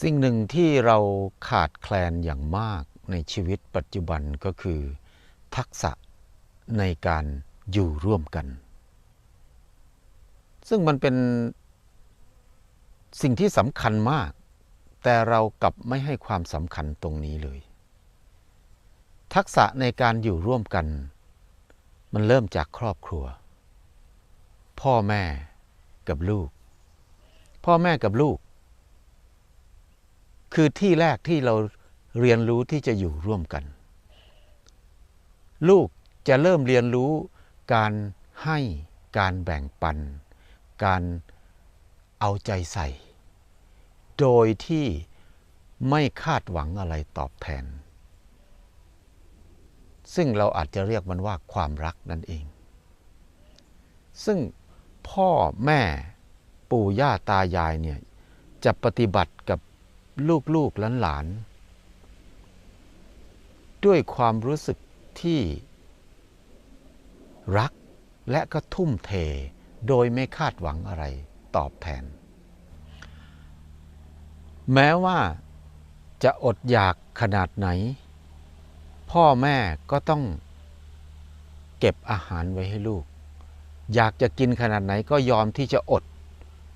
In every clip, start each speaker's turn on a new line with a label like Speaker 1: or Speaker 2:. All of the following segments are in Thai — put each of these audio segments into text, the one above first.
Speaker 1: สิ่งหนึ่งที่เราขาดแคลนอย่างมากในชีวิตปัจจุบันก็คือ ทักษะในการอยู่ร่วมกัน ซึ่งมันเป็นสิ่งที่สำคัญมาก แต่เรากลับไม่ให้ความสำคัญตรงนี้เลย ทักษะในการอยู่ร่วมกัน มันเริ่มจากครอบครัว พ่อแม่กับลูก พ่อแม่กับลูก คือที่แรกที่เราเรียนรู้ที่จะอยู่ร่วมกัน ลูกจะเริ่มเรียนรู้การให้การแบ่งปัน การเอาใจใส่ โดยที่ไม่คาดหวังอะไรตอบแทน ซึ่งเราอาจจะเรียกมันว่าความรักนั่นเอง ซึ่งพ่อแม่ปู่ย่าตายายเนี่ยจะปฏิบัติกับ ลูกๆหลานๆด้วยความรู้สึกที่รักและก็ทุ่มเทโดยไม่คาดหวังอะไรตอบแทน แม้ว่าจะอดอยากขนาดไหน พ่อแม่ก็ต้องเก็บอาหารไว้ให้ลูก อยากจะกินขนาดไหนก็ยอมที่จะอด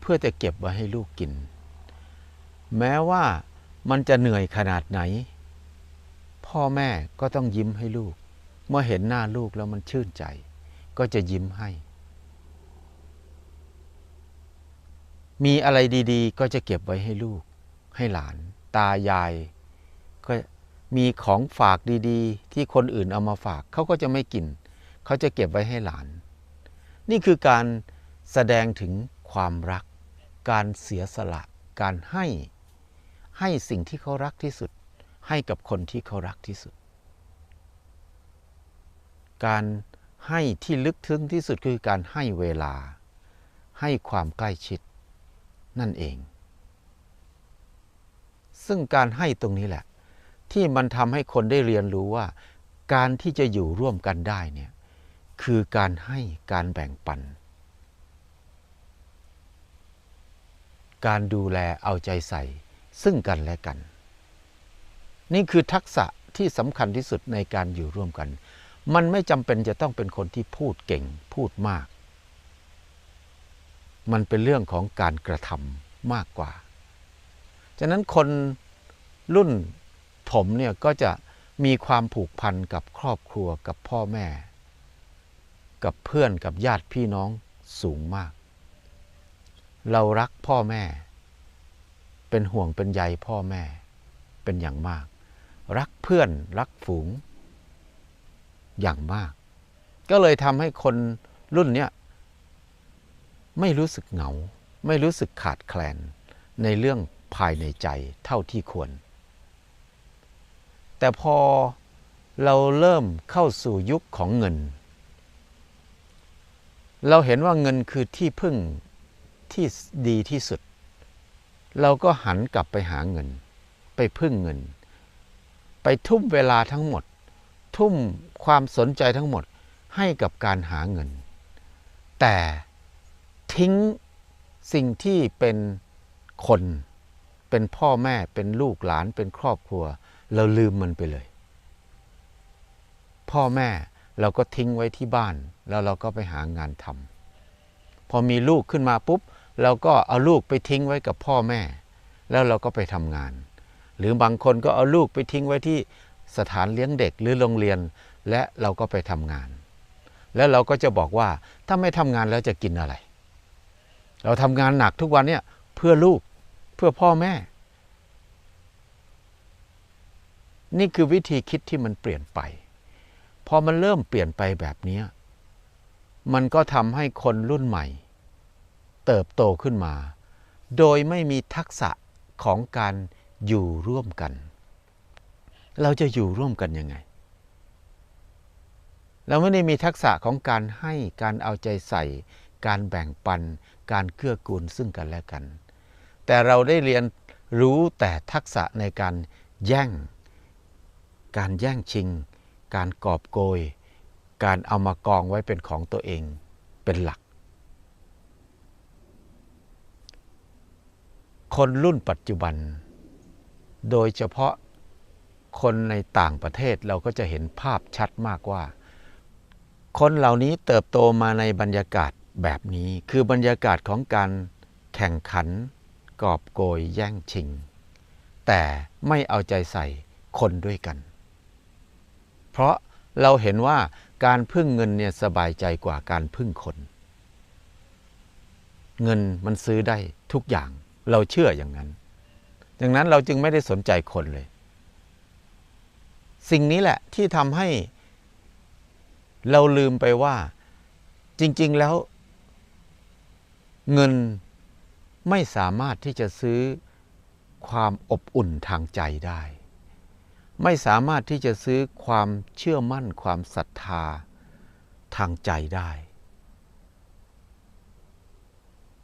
Speaker 1: เพื่อจะเก็บไว้ให้ลูกกิน แม้ว่ามันจะเหนื่อยขนาดไหน พ่อแม่ก็ต้องยิ้มให้ลูก เมื่อเห็นหน้าลูกแล้วมันชื่นใจ ก็จะยิ้มให้ มีอะไรดีๆ ก็จะเก็บไว้ให้ลูก ให้หลาน ตายาย ก็มีของฝากดีๆ ที่คนอื่นเอามาฝากเขาก็จะไม่กิน เขาจะเก็บไว้ให้หลาน นี่คือการแสดงถึงความรัก การเสียสละ การให้ ให้สิ่งที่เขารักที่สุด ให้กับคนที่เขารักที่สุด การให้ที่ลึกซึ้งที่สุดคือการให้เวลา ให้ความใกล้ชิด นั่นเอง ซึ่งการให้ตรงนี้แหละ ที่มันทำให้คนได้เรียนรู้ว่า การที่จะอยู่ร่วมกันได้เนี่ยคือการให้การแบ่งปัน การดูแลเอาใจใส่ ซึ่งกันและกัน นี่คือทักษะที่สำคัญที่สุดในการอยู่ร่วมกัน มันไม่จำเป็นจะต้องเป็นคนที่พูดเก่งพูดมาก มันเป็นเรื่องของการกระทำมากกว่า ฉะนั้นคนรุ่นผมเนี่ยก็จะมีความผูกพันกับครอบครัวกับพ่อแม่ กับเพื่อนกับญาติพี่น้องสูงมาก เรารักพ่อแม่ เป็นห่วงเป็นใยพ่อแม่เป็นอย่างมาก รักเพื่อนรักฝูง อย่างมาก ก็เลยทำให้คนรุ่นเนี้ยไม่รู้สึกเหงา ไม่รู้สึกขาดแคลนในเรื่องภายในใจเท่าที่ควร แต่พอเราเริ่มเข้าสู่ยุคของเงิน เราเห็นว่าเงินคือที่พึ่งที่ดีที่สุด เราก็หันกลับไปหาเงิน ไปพึ่งเงิน ไปทุ่มเวลาทั้งหมด ทุ่มความสนใจทั้งหมดให้กับการหาเงิน แต่ทิ้งสิ่งที่เป็นคน เป็นพ่อแม่เป็นลูกหลานเป็นครอบครัว เราลืมมันไปเลย พ่อแม่เราก็ทิ้งไว้ที่บ้าน แล้วเราก็ไปหางานทำพอมีลูกขึ้นมาปุ๊บ เราก็เอาลูกไปทิ้งไว้กับพ่อแม่ แล้วเราก็ไปทำงาน หรือบางคนก็เอาลูกไปทิ้งไว้ที่สถานเลี้ยงเด็กหรือโรงเรียน และเราก็ไปทำงาน แล้วเราก็จะบอกว่าถ้าไม่ทำงานแล้วจะกินอะไร เราทำงานหนักทุกวันเนี่ยเพื่อลูกเพื่อพ่อแม่ นี่คือวิธีคิดที่มันเปลี่ยนไป พอมันเริ่มเปลี่ยนไปแบบนี้มันก็ทำให้คนรุ่นใหม่ เติบโตขึ้นมา โดยไม่มีทักษะของการอยู่ร่วมกัน เราจะอยู่ร่วมกันยังไง เราไม่ได้มีทักษะของการให้การเอาใจใส่ การแบ่งปัน การเกื้อกูลซึ่งกันและกัน แต่เราได้เรียนรู้แต่ทักษะในการแย่ง การแย่งชิง การกอบโกย การเอามากองไว้เป็นของตัวเองเป็นหลัก คนรุ่นปัจจุบัน โดยเฉพาะคนในต่างประเทศเราก็จะเห็นภาพชัดมากว่า คนเหล่านี้เติบโตมาในบรรยากาศแบบนี้ คือบรรยากาศของการแข่งขัน กอบโกยแย่งชิง แต่ไม่เอาใจใส่คนด้วยกัน เพราะเราเห็นว่าการพึ่งเงินเนี่ยสบายใจกว่าการพึ่งคน เงินมันซื้อได้ทุกอย่าง เราเชื่ออย่างนั้น ดังนั้นเราจึงไม่ได้สนใจคนเลย สิ่งนี้แหละที่ทำให้ เราลืมไปว่า จริง ๆ แล้ว เงินไม่สามารถที่จะซื้อความอบอุ่นทางใจได้ ไม่สามารถที่จะซื้อความเชื่อมั่นความศรัทธาทางใจได้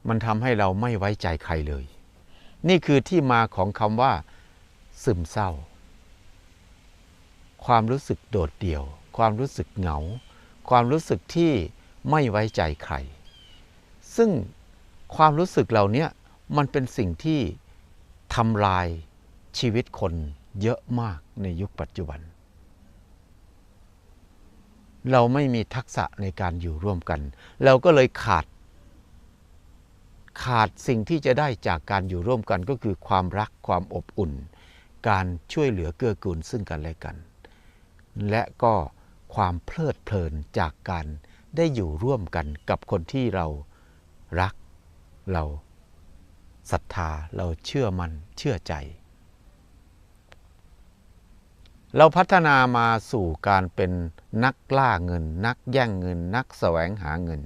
Speaker 1: มันทำให้เราไม่ไว้ใจใครเลย นี่คือที่มาของคำว่า ซึมเศร้า ความรู้สึกโดดเดี่ยว ความรู้สึกเหงา ความรู้สึกที่ไม่ไว้ใจใคร ซึ่งความรู้สึกเหล่านี้มันเป็นสิ่งที่ทำลายชีวิตคนเยอะมากในยุคปัจจุบัน เราไม่มีทักษะในการอยู่ร่วมกัน เราก็เลยขาด ขาดสิ่งที่จะได้จากการอยู่ร่วมกันก็คือความรักความอบอุ่น การช่วยเหลือเกื้อกูลซึ่งกันและกัน และก็ความเพลิดเพลินจากการได้อยู่ร่วมกันกับคนที่เรารักเราศรัทธาเราเชื่อมันเชื่อใจ เราพัฒนามาสู่การเป็นนักล่าเงิน นักแย่งเงิน นักแสวงหาเงิน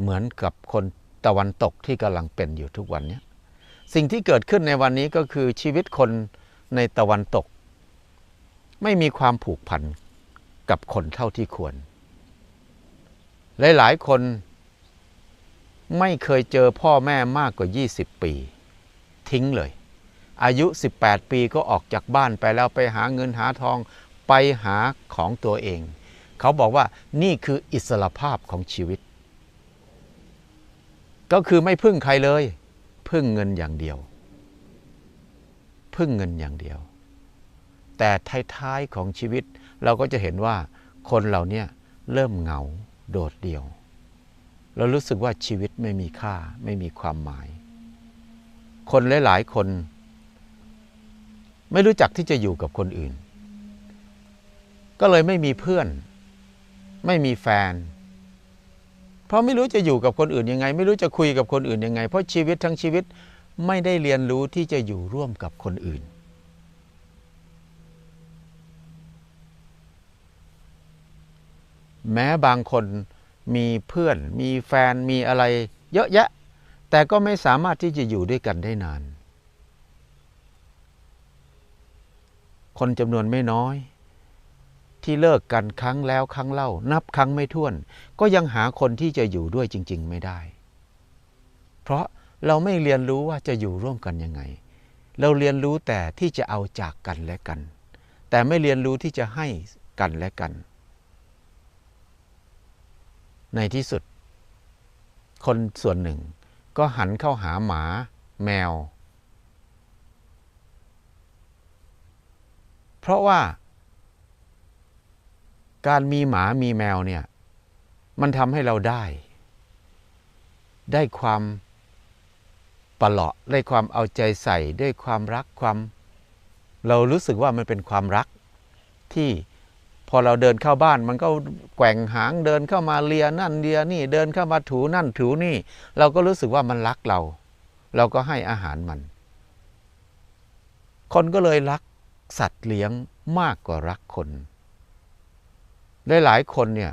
Speaker 1: เหมือนกับคนตะวันตกที่กำลังเป็นอยู่ทุกวันนี้สิ่งที่เกิดขึ้นในวันนี้ก็คือชีวิตคนในตะวันตก ไม่มีความผูกพันกับคนเท่าที่ควร หลายๆคนไม่เคยเจอพ่อแม่มากกว่า 20 ปี ทิ้งเลย อายุ 18 ปีก็ออกจากบ้านไปแล้วไปหาเงินหาทองไปหาของตัวเอง เขาบอกว่านี่คืออิสรภาพของชีวิต ก็คือไม่พึ่งใครเลย พึ่งเงินอย่างเดียว พึ่งเงินอย่างเดียว แต่ท้ายๆของชีวิตเราก็จะเห็นว่าคนเหล่านี้เริ่มเหงาโดดเดี่ยว เรารู้สึกว่าชีวิตไม่มีค่าไม่มีความหมาย คนหลายๆคน ไม่รู้จักที่จะอยู่กับคนอื่น ก็เลยไม่มีเพื่อน ไม่มีแฟน เพราะไม่รู้จะอยู่กับคนอื่นยังไง ไม่รู้จะคุยกับคนอื่นยังไง เพราะชีวิตทั้งชีวิตไม่ได้เรียนรู้ที่จะอยู่ร่วมกับคนอื่น แม้บางคนมีเพื่อน มีแฟนมีอะไร เยอะแยะ แต่ก็ไม่สามารถที่จะอยู่ด้วยกันได้นาน คนจำนวนไม่น้อย ที่เลิกกันครั้งแล้วครั้งเล่า นับครั้งไม่ถ้วน ก็ยังหาคนที่จะอยู่ด้วยจริง ๆ ไม่ได้ เพราะเราไม่เรียนรู้ว่าจะอยู่ร่วมกันยังไง เราเรียนรู้แต่ที่จะเอาจากกันและกัน แต่ไม่เรียนรู้ที่จะให้กันและกัน ในที่สุด คนส่วนหนึ่งก็หันเข้าหาหมา แมว เพราะว่า การมีหมามีแมวเนี่ย มันทำให้เราได้ ได้ความปลาะได้ความเอาใจใส่ได้ความรักความ เรารู้สึกว่ามันเป็นความรัก ที่พอเราเดินเข้าบ้าน มันก็แกว่งหางเดินเข้ามาเลียนั่นเลียนี่เดินเข้ามาถูนั่นถูนี่ เราก็รู้สึกว่ามันรักเรา เราก็ให้อาหารมัน คนก็เลยรักสัตว์เลี้ยงมากกว่ารักคน หลายคนเนี่ย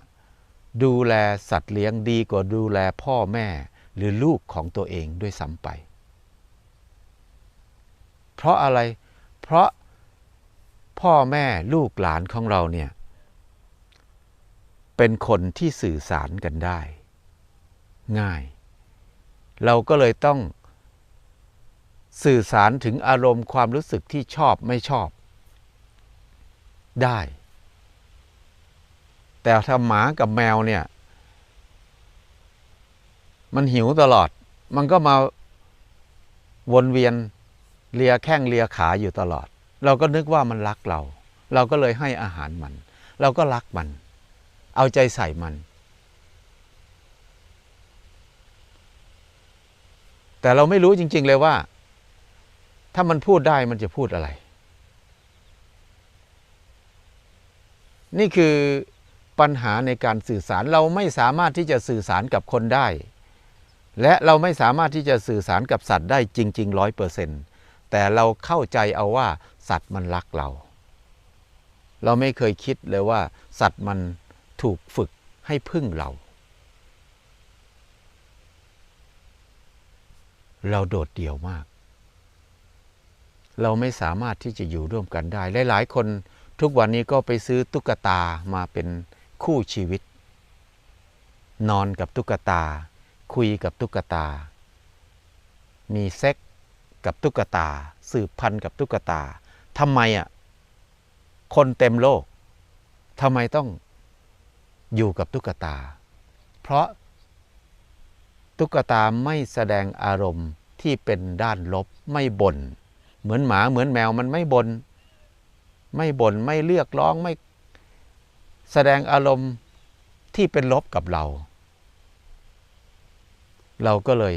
Speaker 1: ดูแลสัตว์เลี้ยงดีกว่าดูแลพ่อแม่หรือลูกของตัวเองด้วยซ้ำไป เพราะอะไร เพราะพ่อแม่ลูกหลานของเราเนี่ยเป็นคนที่สื่อสารกันได้ ง่าย เราก็เลยต้องสื่อสารถึงอารมณ์ความรู้สึกที่ชอบไม่ชอบ ได้ แต่ถ้าหมากับแมวเนี่ย มันหิวตลอด มันก็มาวนเวียนเลียแข้งเลียขาอยู่ตลอด เราก็นึกว่ามันรักเรา เราก็เลยให้อาหารมัน เราก็รักมัน เอาใจใส่มัน แต่เราไม่รู้จริง ๆ เลยว่า ถ้ามันพูดได้มันจะพูดอะไร นี่คือ ปัญหาในการสื่อสารเราไม่สามารถที่จะสื่อสารกับคนได้ และเราไม่สามารถที่จะสื่อสารกับสัตว์ได้จริงๆร้อยเปอร์เซ็นต์แต่เราเข้าใจเอาว่าสัตว์มันรักเรา เราไม่เคยคิดเลยว่า สัตว์มันถูกฝึกให้พึ่งเรา เราโดดเดี่ยวมาก เราไม่สามารถที่จะอยู่ร่วมกันได้ หลายๆ คนทุกวันนี้ก็ไปซื้อตุ๊กตามาเป็น คู่ชีวิต นอนกับตุ๊กตา คุยกับตุ๊กตา มีเซ็กกับตุ๊กตา สืบพันธุ์กับตุ๊กตาทำไมอะคนเต็มโลกทำไมต้องอยู่กับตุ๊กตา เพราะตุ๊กตาไม่แสดงอารมณ์ที่เป็นด้านลบไม่บน่นเหมือนหมาเหมือนแมวมันไม่บน่นไม่บน่นไม่เรียกร้องไม่ แสดงอารมณ์ที่เป็นลบกับเรา เราก็เลย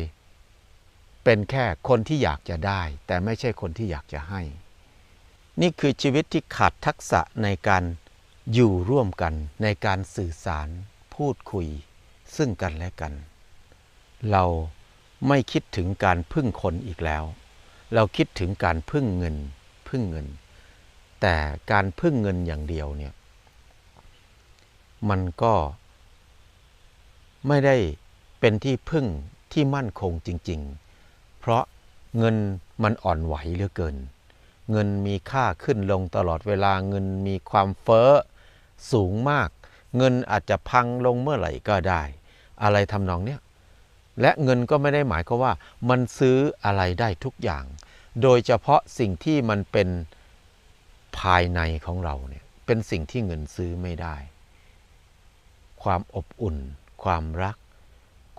Speaker 1: เป็นแค่คนที่อยากจะได้ แต่ไม่ใช่คนที่อยากจะให้ นี่คือชีวิตที่ขาดทักษะในการอยู่ร่วมกันในการสื่อสารพูดคุย ซึ่งกันและกัน เราไม่คิดถึงการพึ่งคนอีกแล้ว เราคิดถึงการพึ่งเงิน พึ่งเงิน แต่การพึ่งเงินอย่างเดียวเนี่ย มันก็ไม่ได้เป็นที่พึ่งที่มั่นคงจริง ๆ เพราะเงินมันอ่อนไหวเหลือเกิน เงินมีค่าขึ้นลงตลอดเวลาเงินมีความเฟ้อสูงมาก เงินอาจจะพังลงเมื่อไหร่ก็ได้ อะไรทำนองเนี้ยและเงินก็ไม่ได้หมายความว่า มันซื้ออะไรได้ทุกอย่าง โดยเฉพาะสิ่งที่มันเป็นภายในของเราเนี่ยเป็นสิ่งที่เงินซื้อไม่ได้ ความอบอุ่น ความรัก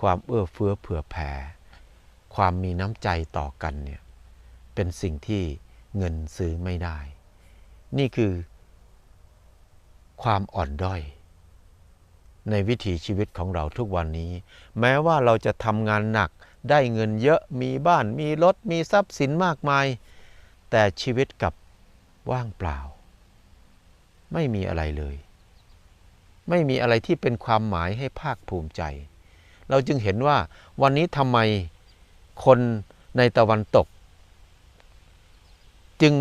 Speaker 1: ความเอื้อเฟื้อเผื่อแผ่ ความมีน้ำใจต่อกันเนี่ยเป็นสิ่งที่เงินซื้อไม่ได้ นี่คือความอ่อนด้อย ในวิถีชีวิตของเราทุกวันนี้ แม้ว่าเราจะทำงานหนักได้เงินเยอะมีบ้านมีรถมีทรัพย์สินมากมาย แต่ชีวิตกับว่างเปล่า ไม่มีอะไรเลย ไม่มีอะไรที่เป็นความหมายให้ภาคภูมิใจ เราจึงเห็นว่าวันนี้ทำไมคนในตะวันตก จึง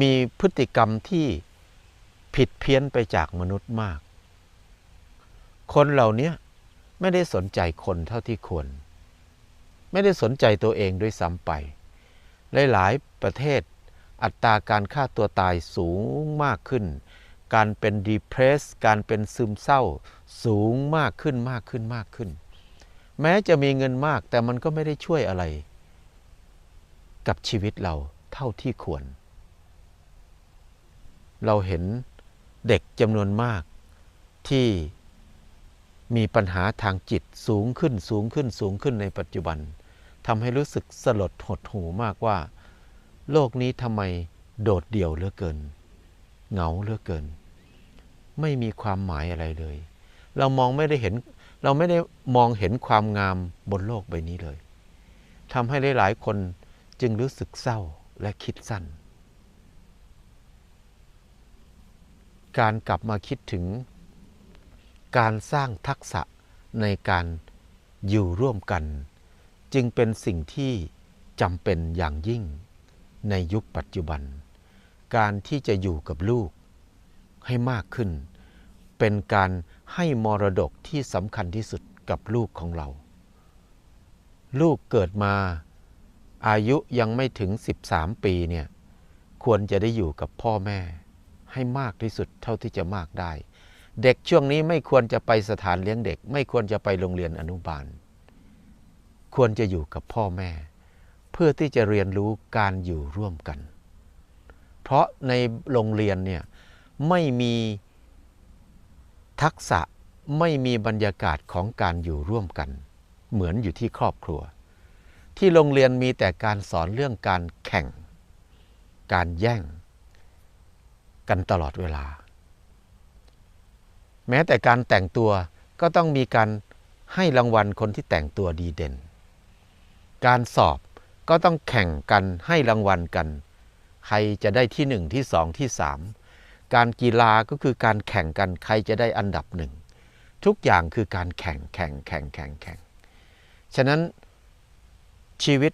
Speaker 1: มีพฤติกรรมที่ผิดเพี้ยนไปจากมนุษย์มาก คนเหล่านี้ไม่ได้สนใจคนเท่าที่ควร ไม่ได้สนใจตัวเองด้วยซ้ำไป หลาย ๆ ประเทศอัตราการฆ่าตัวตายสูงมากขึ้น การเป็น depress การเป็นซึมเศร้า สูงมากขึ้นมากขึ้นมากขึ้น แม้จะมีเงินมากแต่มันก็ไม่ได้ช่วยอะไร กับชีวิตเราเท่าที่ควร เราเห็นเด็กจำนวนมากที่มีปัญหาทางจิตสูงขึ้นสูงขึ้นสูงขึ้นในปัจจุบันทำให้รู้สึกสลดหดหูมากว่า โลกนี้ทำไมโดดเดี่ยวเหลือเกิน เหงาเหลือเกิน ไม่มีความหมายอะไรเลย เรามองไม่ได้เห็น เราไม่ได้มองเห็นความงามบนโลกใบนี้เลยทำให้หลาย ๆ คนจึงรู้สึกเศร้าและคิดสั้น การกลับมาคิดถึง การสร้างทักษะในการอยู่ร่วมกัน จึงเป็นสิ่งที่จำเป็นอย่างยิ่งในยุคปัจจุบัน การที่จะอยู่กับลูกให้มากขึ้น เป็นการให้มรดกที่สำคัญที่สุดกับลูกของเรา ลูกเกิดมาอายุยังไม่ถึง 13 ปีเนี่ยควรจะได้อยู่กับพ่อแม่ ให้มากที่สุดเท่าที่จะมากได้ เด็กช่วงนี้ไม่ควรจะไปสถานเลี้ยงเด็ก ไม่ควรจะไปโรงเรียนอนุบาล ควรจะอยู่กับพ่อแม่ เพื่อที่จะเรียนรู้การอยู่ร่วมกัน เพราะในโรงเรียนเนี่ยไม่มีทักษะไม่มีบรรยากาศของการอยู่ร่วมกัน เหมือนอยู่ที่ครอบครัว ที่โรงเรียนมีแต่การสอนเรื่องการแข่ง การแย่ง กันตลอดเวลา แม้แต่การแต่งตัวก็ต้องมีการให้รางวัลคนที่แต่งตัวดีเด่น การสอบก็ต้องแข่งกันให้รางวัลกัน ใครจะได้ที่หนึ่งที่สองที่สามการกีฬาก็คือการแข่งกันใครจะได้อันดับหนึ่งทุกอย่างคือการแข่งแข่งแข่งแข่งแข่งฉะนั้นชีวิต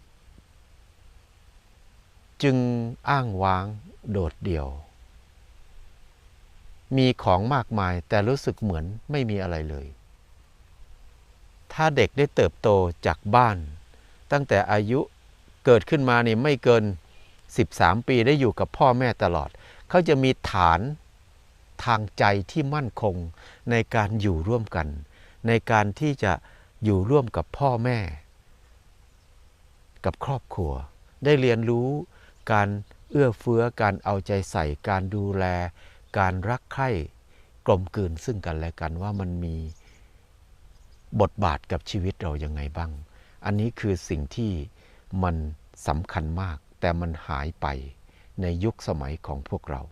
Speaker 1: จึงอ้างว้างโดดเดี่ยว มีของมากมายแต่รู้สึกเหมือนไม่มีอะไรเลย ถ้าเด็กได้เติบโตจากบ้าน ตั้งแต่อายุเกิดขึ้นมานี่ไม่เกิน 13 ปีได้อยู่กับพ่อแม่ตลอด เขาจะมีฐานทางใจที่มั่นคงในการอยู่ร่วมกัน ในการที่จะอยู่ร่วมกับพ่อแม่ กับครอบครัว ได้เรียนรู้การเอื้อเฟื้อการเอาใจใส่ การดูแล การรักใคร่กลมกลืนซึ่งกันและกันว่ามันมีบทบาทกับชีวิตเรายังไงบ้าง อันนี้คือสิ่งที่มันสำคัญมาก แต่มันหายไปในยุคสมัยของพวกเรา